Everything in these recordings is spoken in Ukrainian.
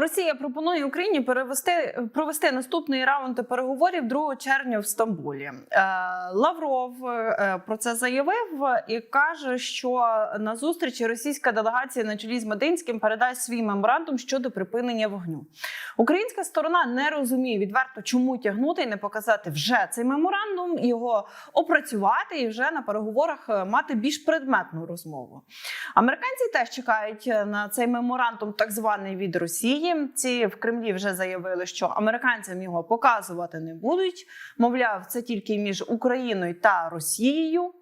Росія пропонує Україні перевести провести наступний раунд переговорів 2 червня в Стамбулі. Е, Лавров е, про це заявив і каже, що на зустрічі російська делегація на чолі з Мединським передасть свій меморандум щодо припинення вогню. Українська сторона не розуміє відверто, чому тягнути і не показати вже цей меморандум, його опрацювати і вже на переговорах е, мати більш предметну розмову. Американці теж чекають на цей меморандум, так званий від Росії. Ці в Кремлі вже заявили, що американцям його показувати не будуть. Мовляв, це тільки між Україною та Росією.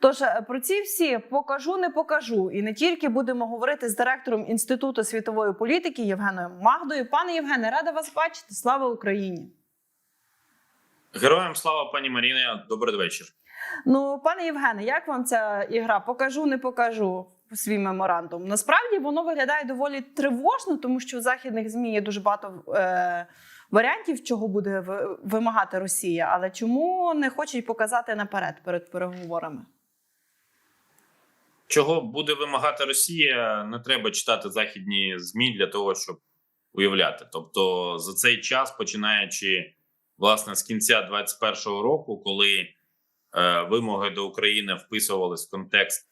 Тож е, про ці всі покажу, не покажу. І не тільки будемо говорити з директором інституту світової політики Євгеном Магдою. Пане Євгене, рада вас бачити. Слава Україні! Героям слава пані Маріна. Добрий вечір. Ну, пане Євгене, як вам ця ігра? Покажу, не покажу свій меморандум. Насправді воно виглядає доволі тривожно, тому що у західних змі є дуже багато е, варіантів, чого буде ви- вимагати Росія. Але чому не хочуть показати наперед перед переговорами? Чого буде вимагати Росія? Не треба читати західні змі для того, щоб уявляти. Тобто, за цей час, починаючи власне з кінця 21-го року, коли е, вимоги до України вписувались в контекст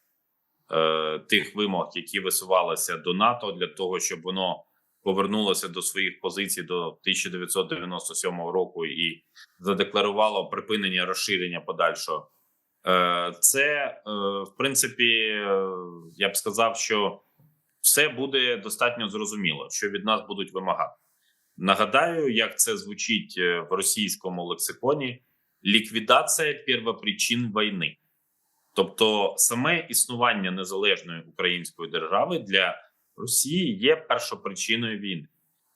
е, тих вимог, які висувалися до НАТО, для того, щоб воно повернулося до своїх позицій до 1997 року і задекларувало припинення розширення подальшого. Е, Це, е, в принципі, е, я б сказав, що все буде достатньо зрозуміло, що від нас будуть вимагати. Нагадаю, як це звучить е, в російському лексиконі: ліквідація первопричин війни. Тобто, саме існування незалежної української держави для Росії є першопричиною війни.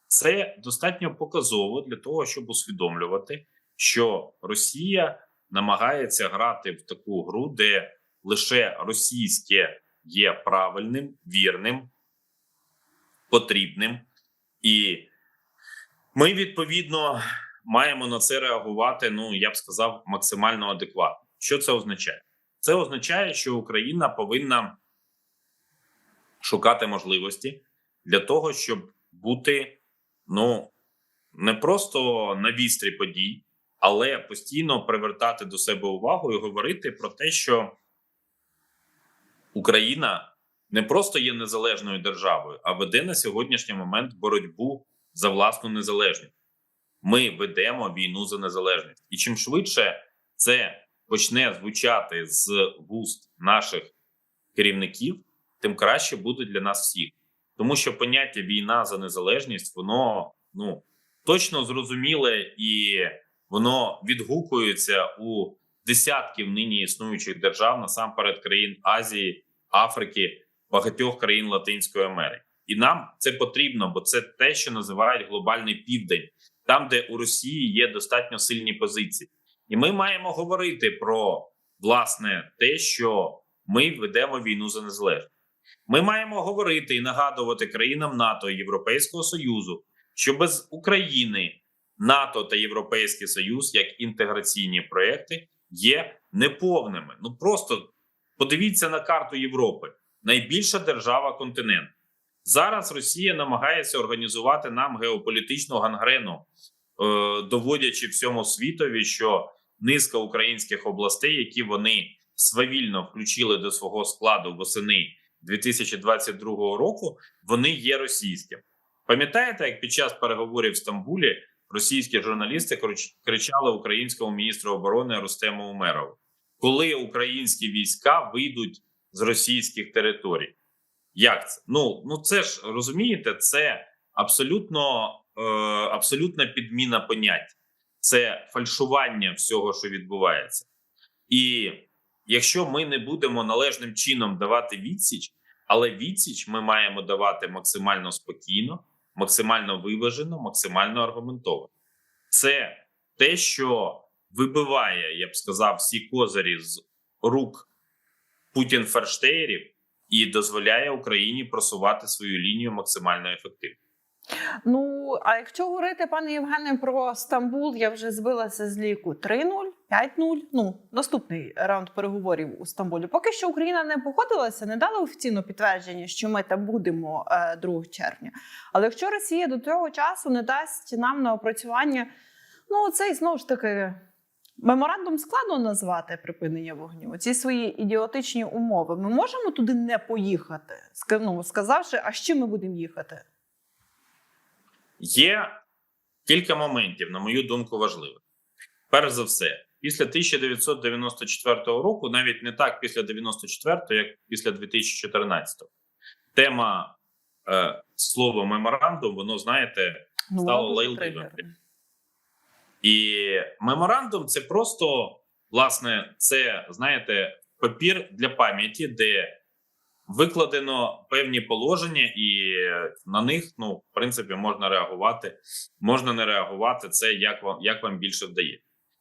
Це достатньо показово для того, щоб усвідомлювати, що Росія намагається грати в таку гру, де лише російське є правильним, вірним, потрібним, і ми відповідно маємо на це реагувати. Ну я б сказав, максимально адекватно. Що це означає? Це означає, що Україна повинна шукати можливості для того, щоб бути ну не просто на вістрі подій, але постійно привертати до себе увагу і говорити про те, що Україна не просто є незалежною державою, а веде на сьогоднішній момент боротьбу за власну незалежність. Ми ведемо війну за незалежність, і чим швидше це почне звучати з вуст наших керівників, тим краще буде для нас всіх, тому що поняття війна за незалежність воно ну точно зрозуміле і воно відгукується у десятків нині існуючих держав, насамперед країн Азії, Африки, багатьох країн Латинської Америки. І нам це потрібно, бо це те, що називають глобальний південь, там, де у Росії є достатньо сильні позиції, і ми маємо говорити про власне те, що ми ведемо війну за незалежність. Ми маємо говорити і нагадувати країнам НАТО і Європейського Союзу, що без України НАТО та Європейський Союз як інтеграційні проекти є неповними. Ну просто подивіться на карту Європи, найбільша держава континенту. Зараз Росія намагається організувати нам геополітичну гангрену, е, доводячи всьому світові, що низка українських областей, які вони свавільно включили до свого складу восени 2022 року, вони є російськими. Пам'ятаєте, як під час переговорів в Стамбулі російські журналісти кричали українському міністру оборони Рустему Умерову, коли українські війська вийдуть з російських територій? Як це? Ну ну це ж розумієте, це абсолютно е, абсолютна підміна понять, це фальшування всього, що відбувається. І якщо ми не будемо належним чином давати відсіч, але відсіч ми маємо давати максимально спокійно, максимально виважено, максимально аргументовано. Це те, що вибиває, я б сказав, всі козирі з рук Путін ферштеєрів і дозволяє Україні просувати свою лінію максимально ефективно. Ну а якщо говорити, пане Євгене, про Стамбул, я вже збилася з ліку 3-0. 5-0. Ну, наступний раунд переговорів у Стамбулі. Поки що Україна не погодилася, не дала офіційне підтвердження, що ми там будемо е, 2 червня. Але якщо Росія до того часу не дасть нам на опрацювання, ну цей знову ж таки. Меморандум складно назвати припинення вогню. Ці свої ідіотичні умови. Ми можемо туди не поїхати, ну, сказавши, а з ми будемо їхати? Є кілька моментів, на мою думку, важливих. Перш за все, після 1994 року, навіть не так після 94-го, як після 2014-го, тема е, слова меморандум, воно знаєте, Ну, Стало дуже лайливим. І меморандум це просто власне, це знаєте, папір для пам'яті, де викладено певні положення, і на них, ну, в принципі, можна реагувати, можна не реагувати. Це як вам як вам більше вдає.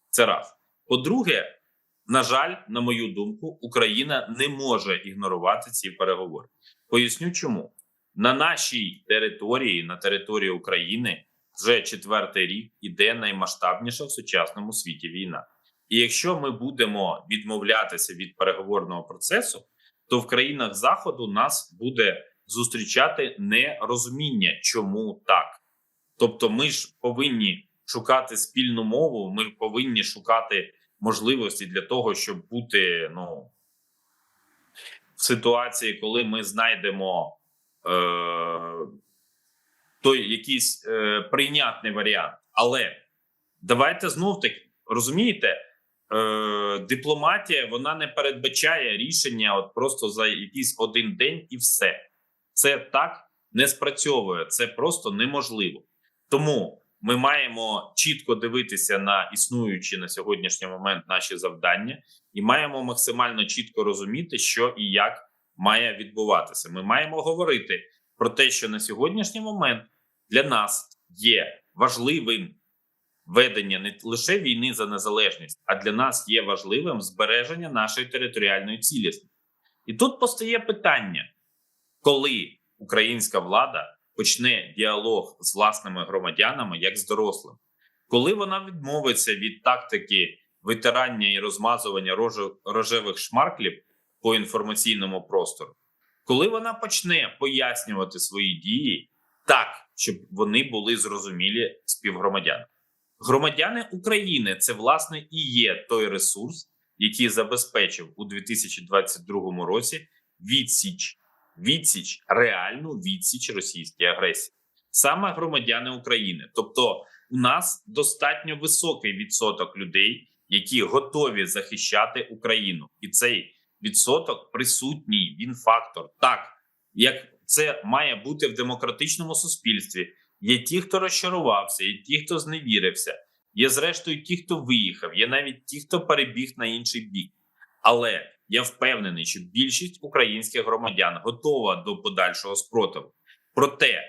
Це раз. По-друге, на жаль, на мою думку, Україна не може ігнорувати ці переговори. Поясню, чому на нашій території, на території України, вже четвертий рік іде наймасштабніша в сучасному світі війна. І якщо ми будемо відмовлятися від переговорного процесу, то в країнах заходу нас буде зустрічати нерозуміння, чому так. Тобто, ми ж повинні шукати спільну мову, ми повинні шукати можливості для того, щоб бути ну в ситуації, коли ми знайдемо е, той якийсь е, прийнятний варіант. Але давайте знов таки розумієте, е, дипломатія вона не передбачає рішення от просто за якийсь один день і все. Це так не спрацьовує, це просто неможливо. Тому ми маємо чітко дивитися на існуючі на сьогоднішній момент наші завдання, і маємо максимально чітко розуміти, що і як має відбуватися. Ми маємо говорити про те, що на сьогоднішній момент для нас є важливим ведення не лише війни за незалежність, а для нас є важливим збереження нашої територіальної цілісності. І тут постає питання, коли українська влада почне діалог з власними громадянами як з дорослим, коли вона відмовиться від тактики витирання і розмазування рожевих шмарклів по інформаційному простору, коли вона почне пояснювати свої дії так, щоб вони були зрозумілі співгромадянам. Громадяни України це власне і є той ресурс, який забезпечив у 2022 році відсіч, відсіч, реальну відсіч російській агресії, саме громадяни України. Тобто, у нас достатньо високий відсоток людей, які готові захищати Україну, і цей відсоток присутній. Він фактор. Так як це має бути в демократичному суспільстві. Є ті, хто розчарувався, є ті, хто зневірився, є зрештою ті, хто виїхав, є навіть ті, хто перебіг на інший бік. Але я впевнений, що більшість українських громадян готова до подальшого спротиву. Проте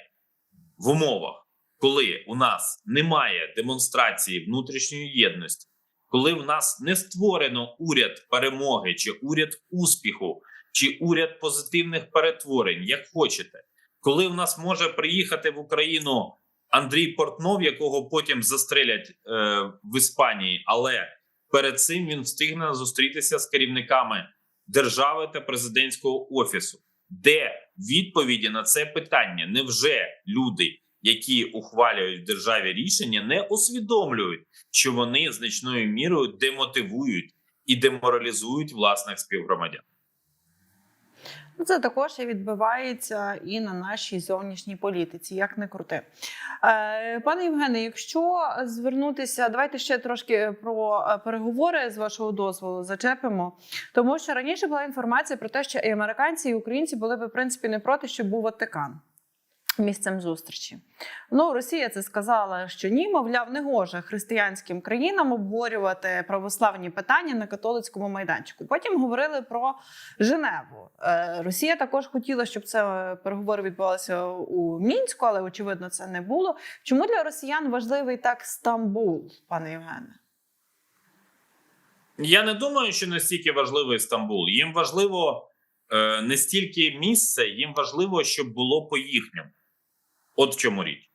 в умовах, коли у нас немає демонстрації внутрішньої єдності, коли в нас не створено уряд перемоги чи уряд успіху, чи уряд позитивних перетворень, як хочете, коли в нас може приїхати в Україну Андрій Портнов, якого потім застрелять е, в Іспанії, але перед цим він встигне зустрітися з керівниками держави та президентського офісу, де відповіді на це питання невже люди, які ухвалюють в державі рішення, не усвідомлюють, що вони значною мірою демотивують і деморалізують власних співгромадян. Ну, Це також і відбивається і на нашій зовнішній політиці, як не крути. Е, пане Євгене, якщо звернутися, давайте ще трошки про е, переговори з вашого дозволу зачепимо. Тому що раніше була інформація про те, що і американці, і українці були б в принципі не проти, щоб був Ватикан. Місцем зустрічі. Ну, Росія це сказала, що ні, мовляв, не гоже християнським країнам обговорювати православні питання на католицькому майданчику. Потім говорили про Женеву. Е, Росія також хотіла, щоб це е, переговори відбувалися у мінську, але очевидно це не було. Чому для росіян важливий так Стамбул, пане Євгене? Я не думаю, що настільки важливий Стамбул. Їм важливо е, не стільки місце, їм важливо, щоб було по їхньому. От в чому річ.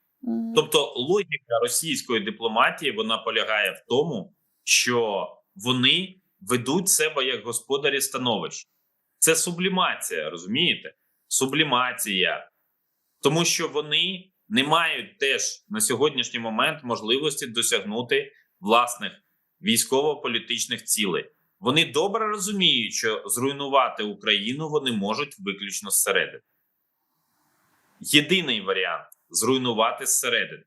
Тобто логіка російської дипломатії вона полягає в тому, що вони ведуть себе як господарі становищ. Це сублімація, розумієте? Сублімація. Тому що вони не мають теж на сьогоднішній момент можливості досягнути власних військово-політичних цілей. Вони добре розуміють, що зруйнувати Україну вони можуть виключно зсередини. Єдиний варіант зруйнувати зсередини,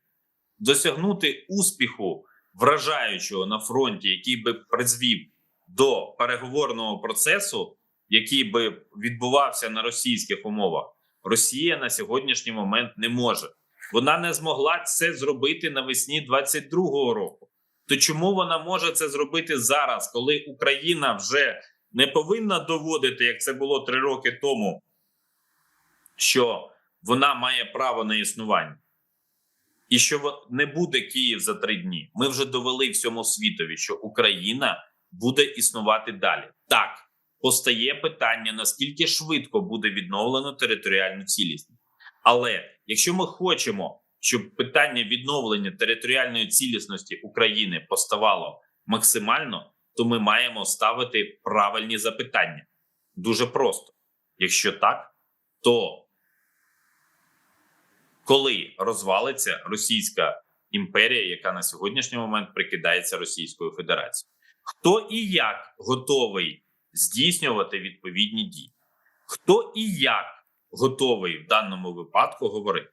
досягнути успіху вражаючого на фронті, який би призвів до переговорного процесу, який би відбувався на російських умовах, Росія на сьогоднішній момент не може. Вона не змогла це зробити навесні 22-го року. То чому вона може це зробити зараз, коли Україна вже не повинна доводити, як це було три роки тому, що вона має право на існування? І що не буде Київ за три дні. Ми вже довели всьому світові, що Україна буде існувати далі. Так, постає питання, наскільки швидко буде відновлено територіальну цілісність. Але якщо ми хочемо, щоб питання відновлення територіальної цілісності України поставало максимально, то ми маємо ставити правильні запитання. Дуже просто. Якщо так, то коли розвалиться Російська імперія, яка на сьогоднішній момент прикидається Російською Федерацією, хто і як готовий здійснювати відповідні дії? Хто і як готовий в даному випадку говорити?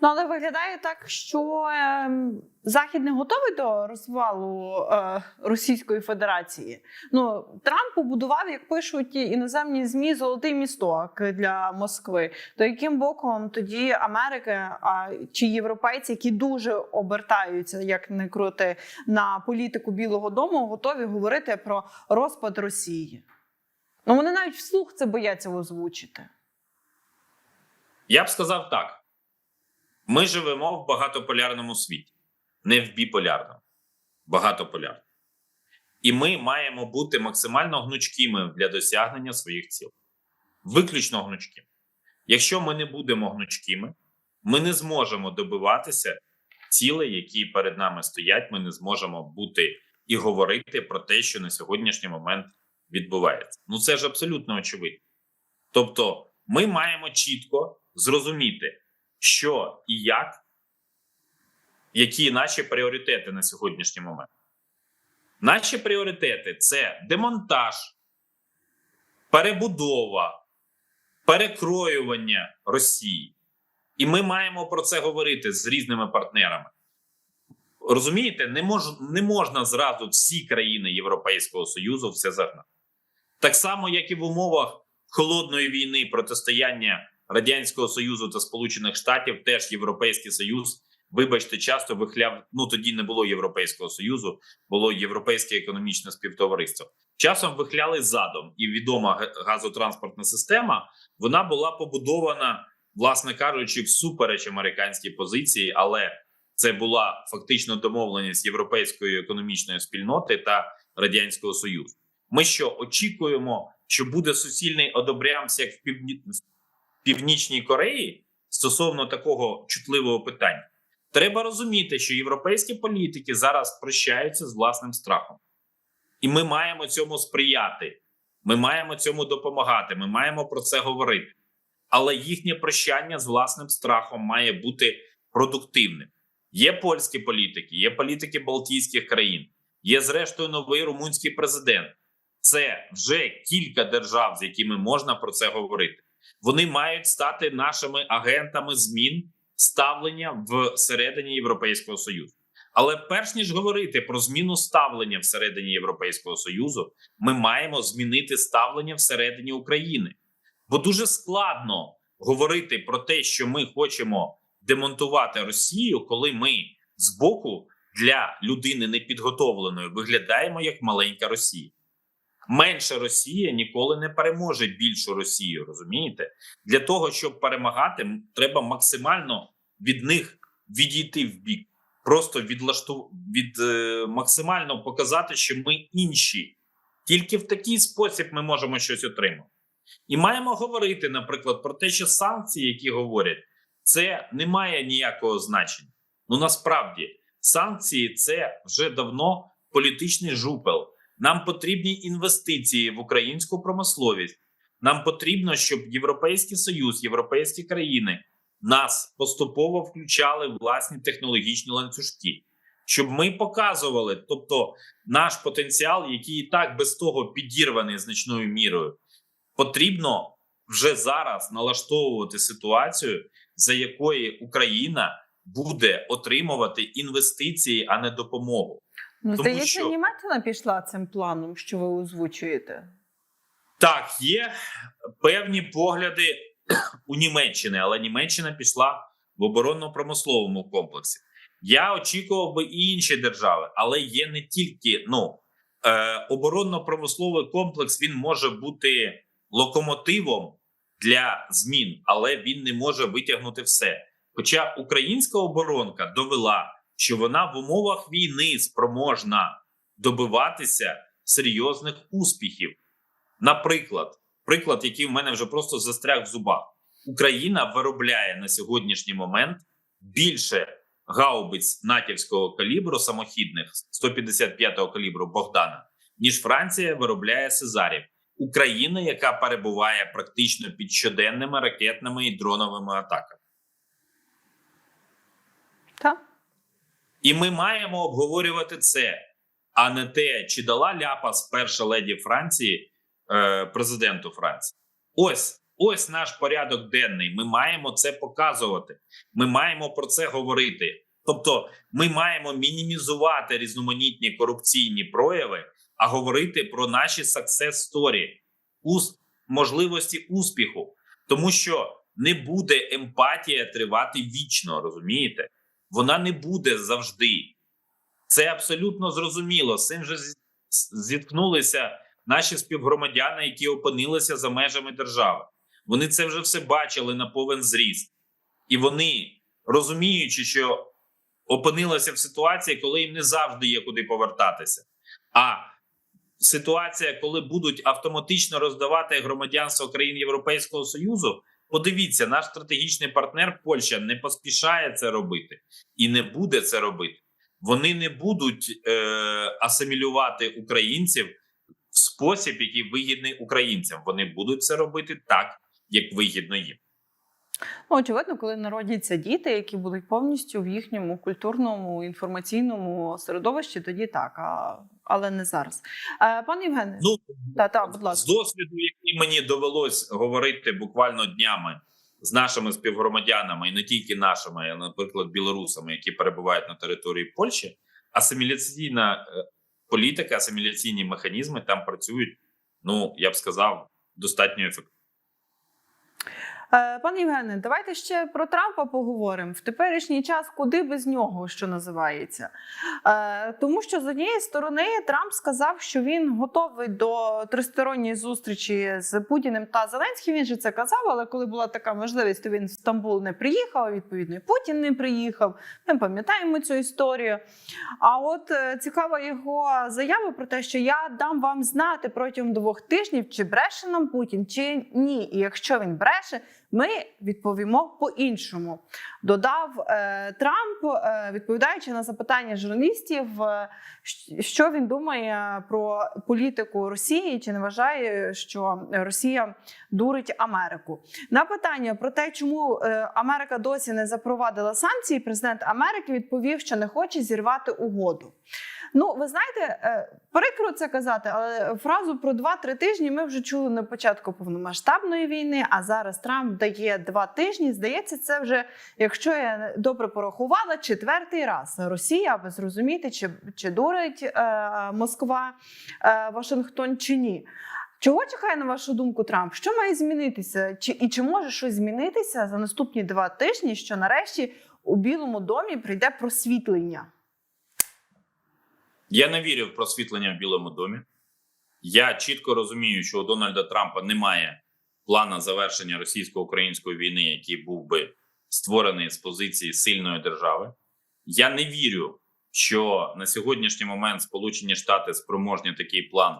Ну але виглядає так, що ем, Захід не готовий до розвалу е, Російської Федерації. Ну Трамп побудував, як пишуть іноземні змі, золотий місток для Москви. То яким боком тоді Америка а чи європейці, які дуже обертаються, як не крути, на політику Білого Дому, готові говорити про розпад Росії? Ну вони навіть вслух це бояться озвучити. Я б сказав так: ми живемо в багатополярному світі, не в біполярному, багатополярному. І ми маємо бути максимально гнучкими для досягнення своїх цілей. Виключно гнучкими. Якщо ми не будемо гнучкими, ми не зможемо добиватися цілей, які перед нами стоять. Ми не зможемо бути і говорити про те, що на сьогоднішній момент відбувається. Ну це ж абсолютно очевидно. Тобто, ми маємо чітко зрозуміти, що і як, які наші пріоритети на сьогоднішній момент. Наші пріоритети це демонтаж, перебудова, перекроювання Росії. І ми маємо про це говорити з різними партнерами. Розумієте, не, мож, не можна зразу всі країни Європейського Союзу все загнати. Так само, як і в умовах холодної війни протистояння Радянського Союзу та Сполучених Штатів, теж Європейський Союз, вибачте, часто вихляв. Ну тоді не було Європейського Союзу, було Європейське економічне співтовариство. Часом вихляли задом, і відома га- газотранспортна система вона була побудована, власне кажучи, всупереч американській позиції, але це була фактично домовленість європейської економічної спільноти та радянського союзу. Ми що очікуємо, що буде суцільний одобрямс, як в півні... північній Кореї стосовно такого чутливого питання? Треба розуміти, що європейські політики зараз прощаються з власним страхом, і ми маємо цьому сприяти. Ми маємо цьому допомагати. Ми маємо про це говорити. Але їхнє прощання з власним страхом має бути продуктивним. Є польські політики, є політики Балтійських країн, є зрештою новий румунський президент. Це вже кілька держав, з якими можна про це говорити. Вони мають стати нашими агентами змін ставлення всередині Європейського Союзу. Але перш ніж говорити про зміну ставлення всередині Європейського Союзу, ми маємо змінити ставлення всередині України. Бо дуже складно говорити про те, що ми хочемо демонтувати Росію, коли ми з боку для людини непідготовленої виглядаємо як маленька Росія. Менша Росія ніколи не переможе більшу Росію. Розумієте? Для того щоб перемагати, треба максимально від них відійти в бік, просто відлашту... від е, максимально показати, що ми інші. Тільки в такий спосіб ми можемо щось отримати. І маємо говорити, наприклад, про те, що санкції, які говорять, це не має ніякого значення. Ну насправді санкції це вже давно політичний жупел. Нам потрібні інвестиції в українську промисловість. Нам потрібно, щоб Європейський Союз, європейські країни нас поступово включали в власні технологічні ланцюжки, щоб ми показували, тобто наш потенціал, який і так без того підірваний значною мірою, потрібно вже зараз налаштовувати ситуацію, за якої Україна буде отримувати інвестиції, а не допомогу. Ну, Тому здається, що- Німеччина пішла цим планом, що ви озвучуєте. Так, є певні погляди у Німеччини, але Німеччина пішла в оборонно-промисловому комплексі. Я очікував би і інші держави, але є не тільки ну е, оборонно-промисловий комплекс. Він може бути локомотивом для змін, але він не може витягнути все. Хоча українська оборонка довела, що вона в умовах війни спроможна добиватися серйозних успіхів. Наприклад, приклад, який в мене вже просто застряг в зубах, Україна виробляє на сьогоднішній момент більше гаубиць натівського калібру самохідних 155-го калібру Богдана, ніж Франція виробляє Сезарів. Україна, яка перебуває практично під щоденними ракетними і дроновими атаками. І ми маємо обговорювати це, а не те, чи дала ляпас перша леді Франції е, президенту Франції. Ось ось наш порядок денний. Ми маємо це показувати. Ми маємо про це говорити. Тобто, ми маємо мінімізувати різноманітні корупційні прояви, а говорити про наші success story, ус- можливості успіху, тому що не буде емпатія тривати вічно, розумієте? Вона не буде завжди. Це абсолютно зрозуміло. З цим же зіткнулися наші співгромадяни, які опинилися за межами держави. Вони це вже все бачили на повен зріст, і вони, розуміючи, що опинилися в ситуації, коли їм не завжди є куди повертатися. А ситуація, коли будуть автоматично роздавати громадянство країн Європейського Союзу, подивіться, наш стратегічний партнер Польща не поспішає це робити і не буде це робити. Вони не будуть е, асимілювати українців в спосіб, який вигідний українцям. Вони будуть це робити так, як вигідно їм. Ну, очевидно, коли народяться діти, які будуть повністю в їхньому культурному інформаційному середовищі, тоді так, а, але не зараз. Е, пане Євгене, Ну та, та, будь з досвіду, який мені довелось говорити буквально днями з нашими співгромадянами, і не тільки нашими, а наприклад, білорусами, які перебувають на території Польщі, асиміляційна е, політика, асиміляційні механізми там працюють. Ну я б сказав, достатньо ефективно. Е, Пане Євгене, давайте ще про Трампа поговоримо. В теперішній час куди без нього, що називається. Е, Тому що з однієї сторони Трамп сказав, що він готовий до тристоронньої зустрічі з Путіним та Зеленським. Він же це казав, але коли була така можливість, то він в Стамбул не приїхав. Відповідно, і Путін не приїхав. Ми пам'ятаємо цю історію. А от е, цікава його заява про те, що я дам вам знати протягом двох тижнів, чи бреше нам Путін, чи ні. І якщо він бреше, ми відповімо по-іншому. Додав е, Трамп, е, відповідаючи на запитання журналістів, е, що він думає про політику Росії, чи не вважає, що Росія дурить Америку. На питання про те, чому Америка досі не запровадила санкції, президент Америки відповів, що не хоче зірвати угоду. Ну, ви знаєте, е, прикро це казати, але фразу про 2-3 тижні ми вже чули на початку повномасштабної війни. А зараз Трамп дає 2 тижні. Здається, це вже, якщо я добре порахувала, четвертий раз Росія, аби зрозуміти, чи, чи дурить е, Москва е, Вашингтон чи ні. Чого чекає на вашу думку Трамп? Що має змінитися? Чи і чи може щось змінитися за наступні два тижні? Що нарешті у Білому домі прийде просвітлення? Я не вірю в просвітлення в Білому домі. Я чітко розумію, що у Дональда Трампа немає плану завершення російсько-української війни, який був би створений з позиції сильної держави. Я не вірю, що на сьогоднішній момент Сполучені Штати спроможні такий план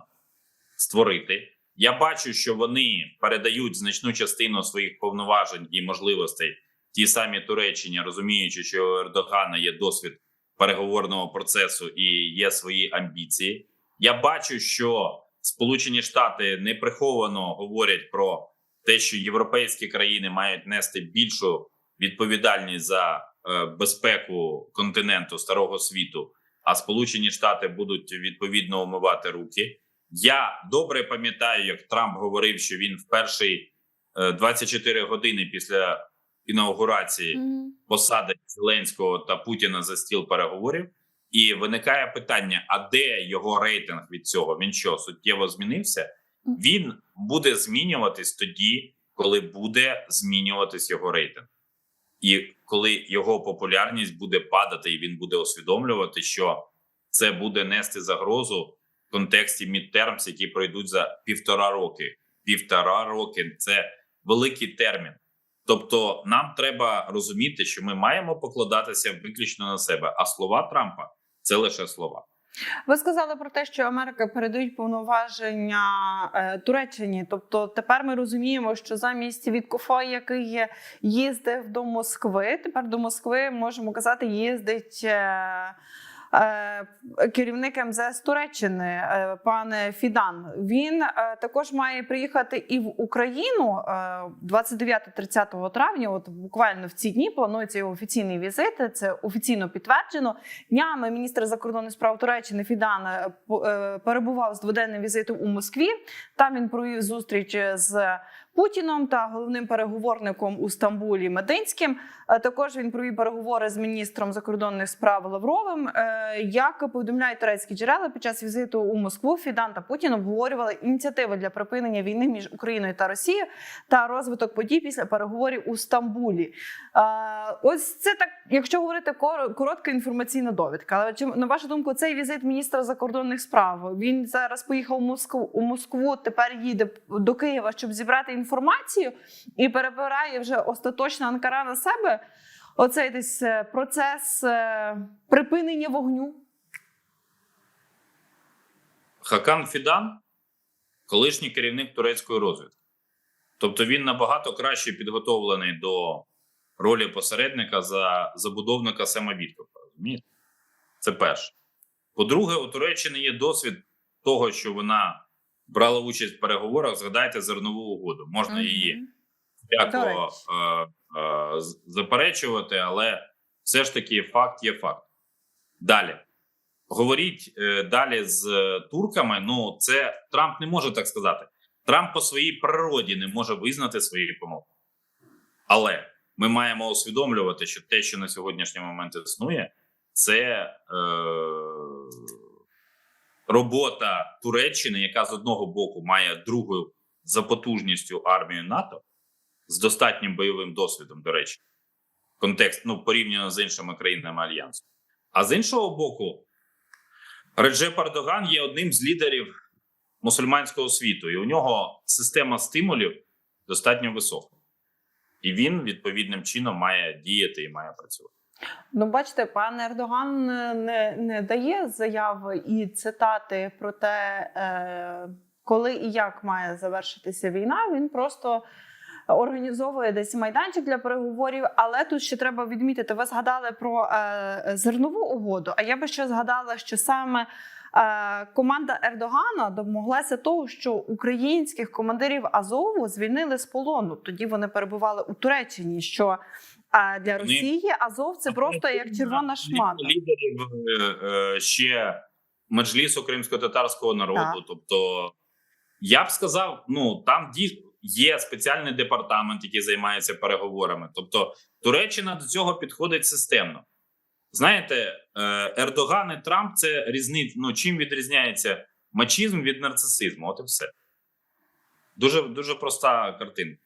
створити. Я бачу, що вони передають значну частину своїх повноважень і можливостей тій самій Туреччині, розуміючи, що у Ердогана є досвід переговорного процесу і є свої амбіції. Я бачу, що Сполучені Штати неприховано говорять про те, що європейські країни мають нести більшу відповідальність за е, безпеку континенту старого світу, а Сполучені Штати будуть відповідно умивати руки. Я добре пам'ятаю, як Трамп говорив, що він в перший е, 24 години після інаугурації посадить Зеленського та Путіна за стіл переговорів. І виникає питання: а де його рейтинг від цього? Він що суттєво змінився? Він буде змінюватись тоді, коли буде змінюватись його рейтинг, і коли його популярність буде падати, і він буде усвідомлювати, що це буде нести загрозу в контексті мідтермс, які пройдуть за півтора роки. Півтора роки це великий термін. Тобто, нам треба розуміти, що ми маємо покладатися виключно на себе. А слова Трампа це лише слова. Ви сказали про те, що Америка передають повноваження е, Туреччині. Тобто тепер ми розуміємо, що замість Віткофа, який їздив до Москви, тепер до Москви можемо казати, їздить. Е, Керівник МЗС Туреччини, е, пане Фідан, він е, також має приїхати і в Україну е, 29-30 травня. От буквально в ці дні планується його офіційний візит. Це офіційно підтверджено. Днями міністр закордонних справ Туреччини Фідан перебував з дводенним візитом у Москві. Там він провів зустріч з Путіном та головним переговорником у Стамбулі Мединським. Е, Також він провів переговори з міністром закордонних справ Лавровим. Е, Як повідомляють турецькі джерела, під час візиту у Москву Фідан та Путін обговорювали ініціативи для припинення війни між Україною та Росією та розвиток подій після переговорів у Стамбулі. Е, Ось це так, якщо говорити коротка інформаційна довідка. Але чи на вашу думку, цей візит міністра закордонних справ він зараз поїхав у Москву у Москву. Тепер їде до Києва, щоб зібрати інформацію і перебирає вже остаточно Анкара на себе. Оцей десь е, процес е, припинення вогню. Хакан Фідан колишній керівник турецької розвідки. Тобто він набагато краще підготовлений до ролі посередника за забудовника Сема Віткофа. Розумієте? Це перше. По-друге, у Туреччини є досвід того, що вона брала участь в переговорах. Згадайте зернову угоду. Можна її дякую е, е, заперечувати, але все ж таки факт є факт. Далі. Говоріть е, далі з е, турками. Ну, це Трамп не може так сказати. Трамп по своїй природі не може визнати свої помилки. Але ми маємо усвідомлювати, що те, що на сьогоднішній момент існує, це е, робота Туреччини, яка з одного боку має другу за потужністю армію НАТО з достатнім бойовим досвідом, до речі, контекст ну порівняно з іншими країнами альянсу. А з іншого боку, Реджеп Ердоган є одним з лідерів мусульманського світу, і у нього система стимулів достатньо висока. І він відповідним чином має діяти і має працювати. Ну, бачите, пан Ердоган е, не, не дає заяви і цитати про те, е, коли і як має завершитися війна. Він просто організовує десь майданчик для переговорів. Але тут ще треба відмітити: ви згадали про е, зернову угоду. А я би ще згадала, що саме. е, Команда Ердогана домоглася того, що українських командирів Азову звільнили з полону. Тоді вони перебували у Туреччині. Що а для Росії Азов це просто як червона шмата. лідерів е, е, ще меджлісу кримсько-татарського народу. Так. Тобто, я б сказав, ну там є спеціальний департамент, який займається переговорами. Тобто, Туреччина до цього підходить системно. Знаєте, е, Ердоган і Трамп це різниця. Ну чим відрізняється мачізм від нарцисизму? От і все. Дуже дуже проста картинка.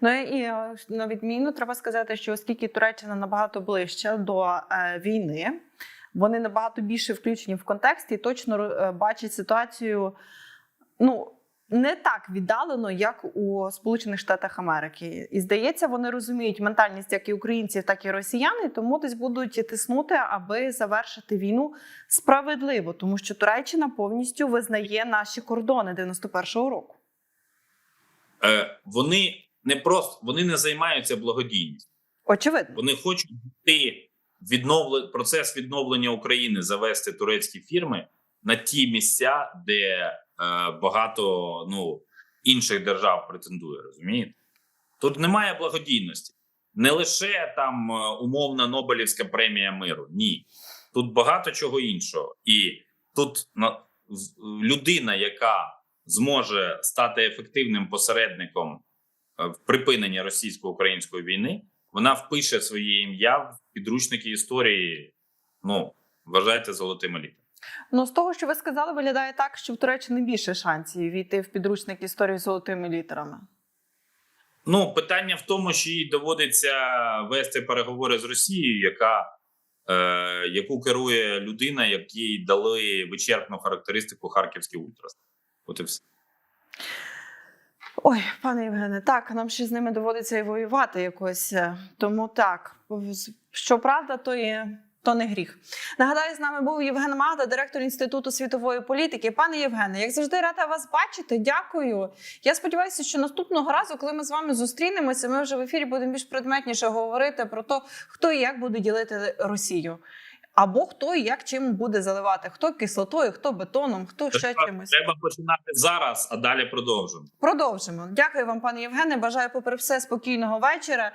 Ну і е, на відміну треба сказати, що оскільки Туреччина набагато ближче до е, війни, вони набагато більше включені в контекст і точно е, бачать ситуацію. Ну. Не так віддалено, як у Сполучених Штатах Америки, і здається, вони розуміють ментальність як і українців, так і росіян, і тому десь будуть тиснути, аби завершити війну справедливо, тому що Туреччина повністю визнає наші кордони 91-го року. Е, вони не просто вони не займаються благодійністю. Очевидно. Вони хочуть бути відновле процес відновлення України завести турецькі фірми на ті місця, де е, багато ну інших держав претендує. Розумієте? Тут немає благодійності, не лише там е, умовна Нобелівська премія миру. Ні, тут багато чого іншого, і тут на людина, яка зможе стати ефективним посередником е, в припиненні російсько-української війни, вона впише своє ім'я в підручники історії. Ну вважайте золотими літами. Ну, з того, що ви сказали, виглядає так, що в Туреччині більше шансів війти в підручник історії з золотими літерами. Ну, питання в тому, що їй доводиться вести переговори з Росією, яка е, яку керує людина, якій дали вичерпну характеристику Харківський Ультрас. От і все. Ой, пане Євгене, так, нам ще з ними доводиться і воювати якось. е, Тому так, що правда, то і то не гріх. Нагадаю, з нами був Євген Магда, директор Інституту світової політики. Пане Євгене, як завжди, рада вас бачити. Дякую. Я сподіваюся, що наступного разу, коли ми з вами зустрінемося, ми вже в ефірі будемо більш предметніше говорити про те, хто і як буде ділити Росію. Або хто і як чим буде заливати, хто кислотою, хто бетоном, хто ще Треба- чимось. Треба починати зараз, а далі продовжимо. Продовжимо. Дякую вам, пане Євгене. Бажаю, попри все, спокійного вечора.